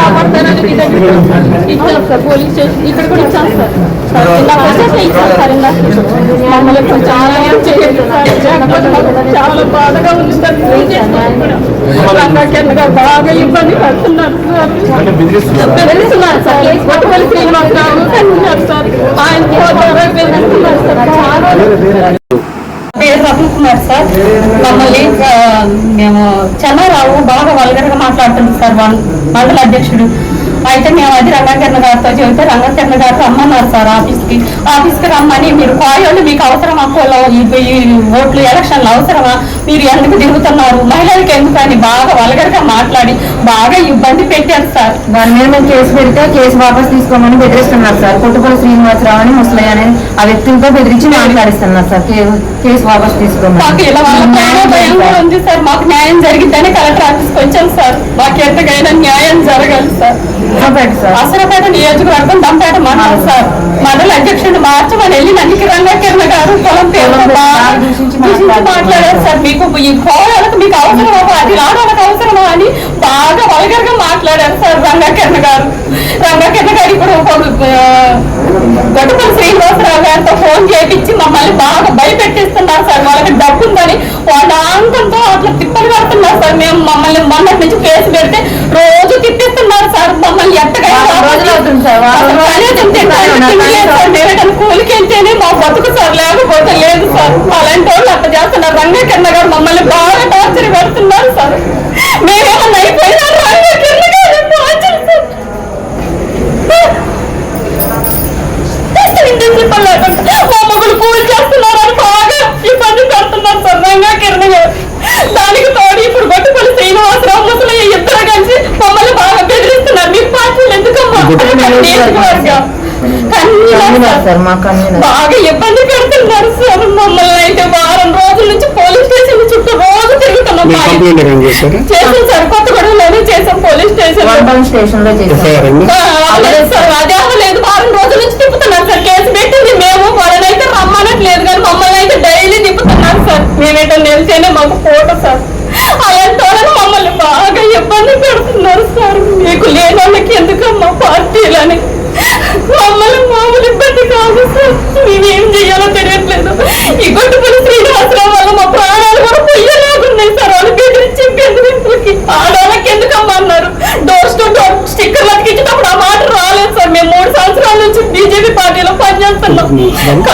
కాపాడతానని మీ దగ్గర ఇచ్చాం sir police station ఇక్కడ కూడా ఇచ్చాం సార్. సార్ ఇలా వచ్చేసి ఇచ్చాం సార్ ఇలా మమ్మల్ని ఇప్పుడు చాలా ఏం చేయండి సార్. జనపద మాకు చాలా బాధగా ఉంది సార్. ఏం చేస్తాం కూడా. రంగకెన్నగా బాగా ఇబ్బంది పడుతున్నారు సార్. బెదిరిస్తున్నారు సార్. కొట్టుపల్లి శ్రీనివాసరావు ఉన్నారు సార్. ఆయన పోతారో బెదిరిస్తున్నారు సార్. చాలా చేస్తున్నారు సార్. మమ్మల్ని ఆ, మేము చెన్నారావు బాగా వల్గరగా మాట్లాడుతుంది సార్ మండల అధ్యక్షుడు. అయితే మేము అది రంగకర్ణ గారితో చెబితే రంగకర్ణ గారితో రమ్మన్నారు సార్ ఆఫీస్కి. ఆఫీస్కి రమ్మని మీరు కాయోళ్ళు మీకు అవసరమా కోలో ఈ ఓట్లు ఎలక్షన్లు అవసరమా? మీరు ఎందుకు దిగుతున్నారు? మహిళలకి ఎందుకని బాగా వల్గరగా మాట్లాడి బాగా ఇబ్బంది పెట్టారు సార్. దాని మీద మేము కేసు పెడితే కేసు వాపస్ తీసుకోమని బెదిరిస్తున్నారు సార్. కొట్టుపల్లి శ్రీనివాసరావు అని ముసలయ్య అనే ఆ వ్యక్తులతో బెదిరించి మాట్లాడిస్తున్నారు సార్. కేసు వాపస్ తీసుకోమని. మాకు ఇలా వాళ్ళ ప్రాణ భయం కూడా ఉంది సార్. మాకు న్యాయం జరిగిద్దని కలెక్టర్ ఆఫీస్కి వచ్చాం సార్. మాకు ఎంతకైనా న్యాయం జరగాలి సార్. అసరపేట నియోజకవర్గం దంపేట మండలం సార్. మండల అధ్యక్షుడు మార్చమని వెళ్ళి నందికి రంగకిరణ గారు పొలం పేరు మాట్లాడారు. సార్. మీకు ఈ కోడలకు మీకు అవసరమా అది రావడానికి అవసరమా అని బాగా వల్గర్గా మాట్లాడారు సార్ రంగకిరణ గారు. రంగకిరణ గారు ఇప్పుడు గొడపల్లి శ్రీనివాసరావు గారితో ఫోన్ చేపించి మమ్మల్ని బాగా భయపెట్టిస్తున్నారు సార్. వాళ్ళకి డబ్బు ఉందని వాళ్ళ ఆంకంతో అట్లా తిప్పలు పడుతున్నారు సార్. మేము మమ్మల్ని మొన్నటి నుంచి కేసు పెడితే రోజు తిప్పిస్తున్నారు సార్. మమ్మల్ని ఎట్టగా వారం రోజులు అవుతుంది సార్. వారం రోజులు తిప్పుతున్నారు. కూలికి వెళ్తేనే మా బతుకు సార్ లేకపోతే లేదు సార్. అలాంటి వాళ్ళు అట్లా చేస్తున్నారు. రంగకన్న గారు మమ్మల్ని బాగా టార్చర్ పెడుతున్నారు సార్ మేమేమన్నా అయిపోయినా రంగకన్న గారు టార్చర్ సార్ ఇంటికి లేకుండా మా మొగులు పూజ చేస్తున్నారని బాగా ఇబ్బంది పెడుతున్నారు సార్ రంగా కిరణ్ గారు దానికి తోడు ఇప్పుడు గొట్టుపల్లి శ్రీనివాసరావు ముసలయ్య ఇద్దరు కలిసి మమ్మల్ని బాగా బెదిరిస్తున్నారు మీ పార్టీలు ఎందుకమ్మా నియోజకవర్గం కన్వీనర్ కన్వీనర్ సార్. సార్ మా కన్వీనర్ బాగా ఇబ్బంది పెడుతున్నారు సార్ మమ్మల్ని. అయితే వారం రోజుల నుంచి పోలీస్ స్టేషన్ చుట్టూ రోజు తిరుగుతున్నాం చేసాం సార్ కొత్తగూడెంలోనే చేసాం పోలీస్ స్టేషన్ స్టేషన్లో అవ్వలేదు సార్ అదే అవ్వలేదు వారం రోజుల నుంచి తిప్పుతున్నారు సార్. కేసు పెట్టింది మేము. వాళ్ళని అయితే రమ్మనట్లేదు కానీ మమ్మల్ని అయితే డైలీ తిప్పుతున్నారు సార్. మేమేటో నిలిచేనే మాకు ఫోటో సార్. 你能够